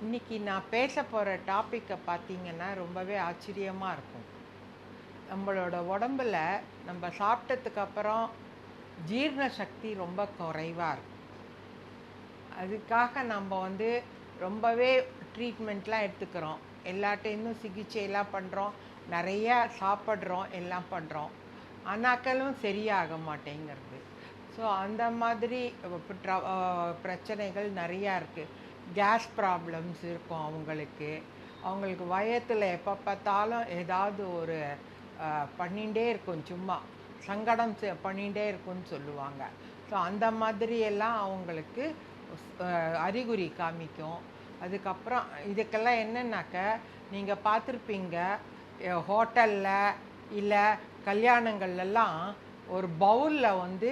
இன்னைக்கு நான் பேச போகிற டாப்பிக்கை பார்த்தீங்கன்னா ரொம்பவே ஆச்சரியமாக இருக்கும். நம்மளோட உடம்புல நம்ம சாப்பிட்டதுக்கு அப்புறம் ஜீரண சக்தி ரொம்ப குறைவாக இருக்கும். அதுக்காக நம்ம வந்து ரொம்பவே ட்ரீட்மெண்ட்லாம் எடுத்துக்கிறோம். எல்லாட்டையும் சிகிச்சையெல்லாம் பண்ணுறோம் நிறைய சாப்பிட்றோம் எல்லாம் பண்ணுறோம் ஆனாக்களும் சரியாக மாட்டேங்கிறது. ஸோ அந்த மாதிரி ட்ர- பிரச்சனைகள் நிறையா இருக்குது கேஸ் ப்ராப்ளம்ஸ் இருக்கும் அவங்களுக்கு. அவங்களுக்கு வயத்தில் எப்போ பார்த்தாலும் ஏதாவது ஒரு பண்ணிகிட்டே இருக்கும் சும்மா. சங்கடம் செ- பண்ணிகிட்டே இருக்கும்னு சொல்லுவாங்க. ஸோ அந்த மாதிரியெல்லாம் அவங்களுக்கு அறிகுறி காமிக்கும். அதுக்கப்புறம் இதுக்கெல்லாம் என்னன்னாக்க நீங்கள் பார்த்துருப்பீங்க ஹோட்டலில் இல்லை கல்யாணங்கள்லாம் ஒரு பவுலில் வந்து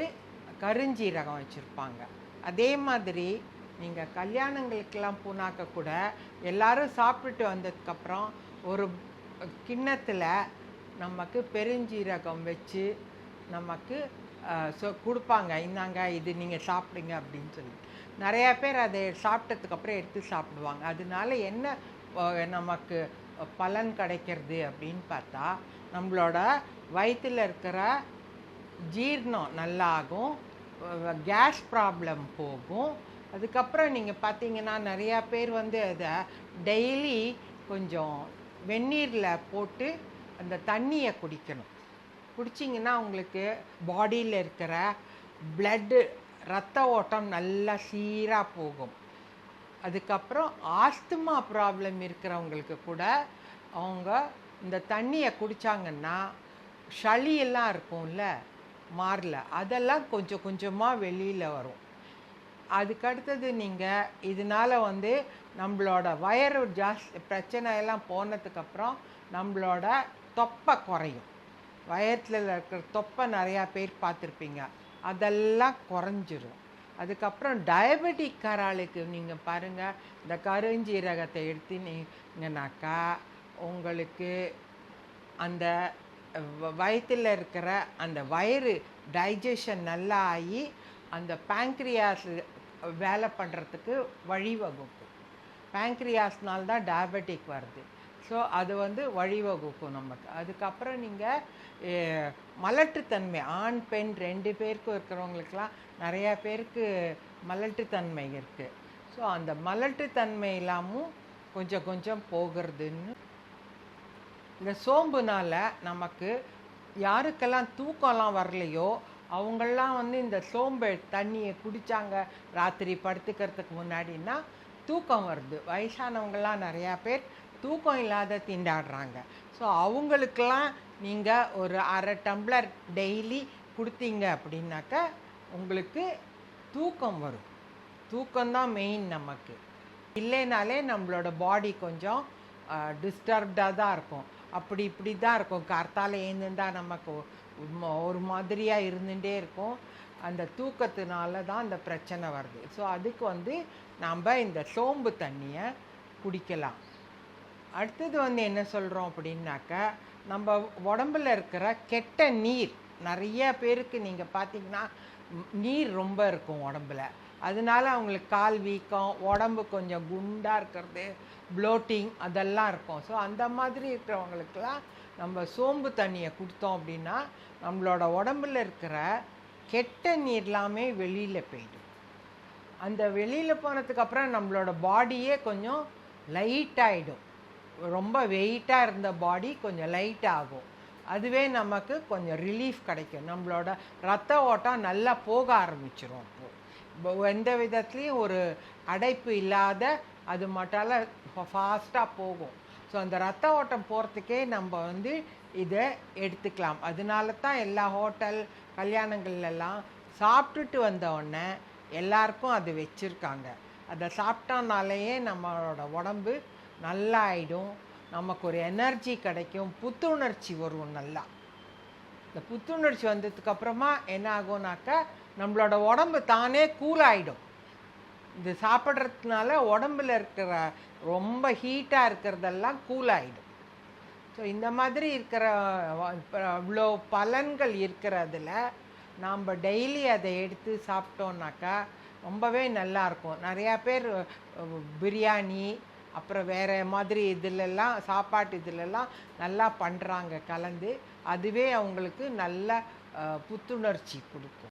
கருஞ்சீரகம் வச்சுருப்பாங்க. அதே மாதிரி நீங்கள் கல்யாணங்களுக்கெல்லாம் போனாக்க கூட எல்லாரும் சாப்பிட்டுட்டு வந்ததுக்கப்புறம் ஒரு கிண்ணத்தில் நமக்கு பெருஞ்சீரகம் வச்சு நமக்கு ஸோ கொடுப்பாங்க. இந்தாங்க இது நீங்கள் சாப்பிடுங்க அப்படின்னு சொல்லி. நிறையா பேர் அதை சாப்பிட்டதுக்கப்புறம் எடுத்து சாப்பிடுவாங்க. அதனால என்ன நமக்கு பலன் கிடைக்கிறது அப்படின்னு பார்த்தா நம்மளோட வயிற்றில் இருக்கிற ஜீரணம் நல்லா ஆகும் கேஸ் ப்ராப்ளம் போகும். அதுக்கப்புறம் நீங்கள் பார்த்தீங்கன்னா நிறையா பேர் வந்து அதை டெய்லி கொஞ்சம் வெந்நீரில் போட்டு அந்த தண்ணியை குடிக்கணும். குடிச்சிங்கன்னா உங்களுக்கு பாடியில் இருக்கிற பிளட்டு ரத்த ஓட்டம் நல்லா சீராக போகும். அதுக்கப்புறம் ஆஸ்துமா ப்ராப்ளம் இருக்கிறவங்களுக்கு கூட அவங்க இந்த தண்ணியை குடித்தாங்கன்னா சளியெல்லாம் இருக்கும்ல மாறல. அதெல்லாம் கொஞ்சம் கொஞ்சமாக வெளியில் வரும். அதுக்கடுத்தது நீங்கள் இதனால் வந்து நம்மளோட வயறு ஜாஸ்தி பிரச்சனை எல்லாம் போனதுக்கப்புறம் நம்மளோட தொப்பை குறையும். வயத்தில் இருக்கிற தொப்பை நிறையா பேர் பார்த்துருப்பீங்க. அதெல்லாம் குறைஞ்சிரும். அதுக்கப்புறம் டயபெட்டிக் கராளுக்கு நீங்கள் பாருங்கள் இந்த கருஞ்சீரகத்தை எடுத்து நீங்கனாக்கா உங்களுக்கு அந்த வயிற்றில் இருக்கிற அந்த வயிறு டைஜஷன் நல்லா ஆகி அந்த பேங்க்ரியாஸ் வேலை பண்ணுறதுக்கு வழிவகுக்கும். பேங்க்ரியாஸ்னால் தான் டயபெட்டிக் வருது. ஸோ அது வந்து வழிவகுக்கும் நமக்கு. அதுக்கப்புறம் நீங்கள் மலட்டுத்தன்மை ஆண் பெண் ரெண்டு பேருக்கும் இருக்கிறவங்களுக்கெல்லாம் நிறையா பேருக்கு மலட்டுத்தன்மை இருக்குது ஸோ அந்த மலட்டுத்தன்மை இல்லாமல் கொஞ்சம் கொஞ்சம் போகிறதுன்னு இந்த சோம்புனால் நமக்கு யாருக்கெல்லாம் தூக்கம்லாம் வரலையோ அவங்கெல்லாம் வந்து இந்த சோம்பு தண்ணியை குடித்தாங்க ராத்திரி படுத்துக்கிறதுக்கு முன்னாடின்னா தூக்கம் வருது. வயசானவங்கெல்லாம் நிறையா பேர் தூக்கம் இல்லாத திண்டாடுறாங்க. ஸோ அவங்களுக்கெல்லாம் நீங்கள் ஒரு அரை டம்ளர் டெய்லி கொடுத்தீங்க அப்படின்னாக்க உங்களுக்கு தூக்கம் வரும். தூக்கம்தான் மெயின் நமக்கு. இல்லைனாலே நம்மளோட பாடி கொஞ்சம் டிஸ்டர்ப்டாக தான் இருக்கும். அப்படி இப்படி தான் இருக்கும். கார்த்தால ஏந்துந்தா நமக்கு ஒரு மாதிரியாக இருந்துகிட்டே இருக்கும். அந்த தூக்கத்தினால தான் அந்த பிரச்சனை வருது. ஸோ அதுக்கு வந்து நாம் இந்த சோம்பு தண்ணியை குடிக்கலாம். அடுத்தது வந்து என்ன சொல்கிறோம் அப்படின்னாக்க நம்ம உடம்பில் இருக்கிற கெட்ட நீர் நிறைய பேருக்கு நீங்கள் பார்த்தீங்கன்னா நீர் ரொம்ப இருக்கும் உடம்புல. அதனால அவங்களுக்கு கால் வீக்கம் உடம்பு கொஞ்சம் குண்டாக இருக்கிறது ப்ளோட்டிங் அதெல்லாம் இருக்கும். ஸோ அந்த மாதிரி இருக்கிறவங்களுக்கெல்லாம் நம்ம சோம்பு தண்ணியை கொடுத்தோம் அப்படின்னா நம்மளோட உடம்புல இருக்கிற கெட்ட நீர் எல்லாமே வெளியில் போயிடும். அந்த வெளியில் போனதுக்கப்புறம் நம்மளோட பாடியே கொஞ்சம் லைட் ஆகிடும் ரொம்ப வெயிட்டாக இருந்த பாடி கொஞ்சம் லைட் ஆகும். அதுவே நமக்கு கொஞ்சம் ரிலீஃப் கிடைக்கும். நம்மளோட ரத்த ஓட்டம் நல்லா போக ஆரம்பிச்சிரும் அப்போது இப்போ எந்த விதத்துலேயும் ஒரு அடைப்பு இல்லாத அது மட்டால ஃபாஸ்ட்டாக போகும். ஸோ அந்த ரத்த ஓட்டம் போகிறதுக்கே நம்ம வந்து இதை எடுத்துக்கலாம். அதனால தான் எல்லா ஹோட்டல் கல்யாணங்கள்லாம் சாப்பிட்டுட்டு வந்தவுடனே எல்லாருக்கும் அது வச்சுருக்காங்க. அதை சாப்பிட்டோம்னாலேயே நம்மளோட உடம்பு நல்லா ஆகிடும் நமக்கு ஒரு எனர்ஜி கிடைக்கும். புத்துணர்ச்சி வரும் நல்லா. இந்த புத்துணர்ச்சி வந்ததுக்கப்புறமா என்ன ஆகும்னாக்கா நம்மளோட உடம்பு தானே கூலாகிடும் இது சாப்பிட்றதுனால உடம்புல இருக்கிற ரொம்ப ஹீட்டாக இருக்கிறதெல்லாம் கூல் ஆகிடும் ஸோ இந்த மாதிரி இருக்கிற இவ்வளோ பலன்கள் இருக்கிறதுல நாம் டெய்லி அதை எடுத்து சாப்பிட்டோம்னாக்கா ரொம்பவே நல்லாயிருக்கும் நிறையா பேர் பிரியாணி அப்புறம் வேறு மாதிரி இதிலெல்லாம் சாப்பாட்டு இதிலெல்லாம் நல்லா பண்ணுறாங்க கலந்து. அதுவே அவங்களுக்கு நல்ல புத்துணர்ச்சி கொடுக்கும்.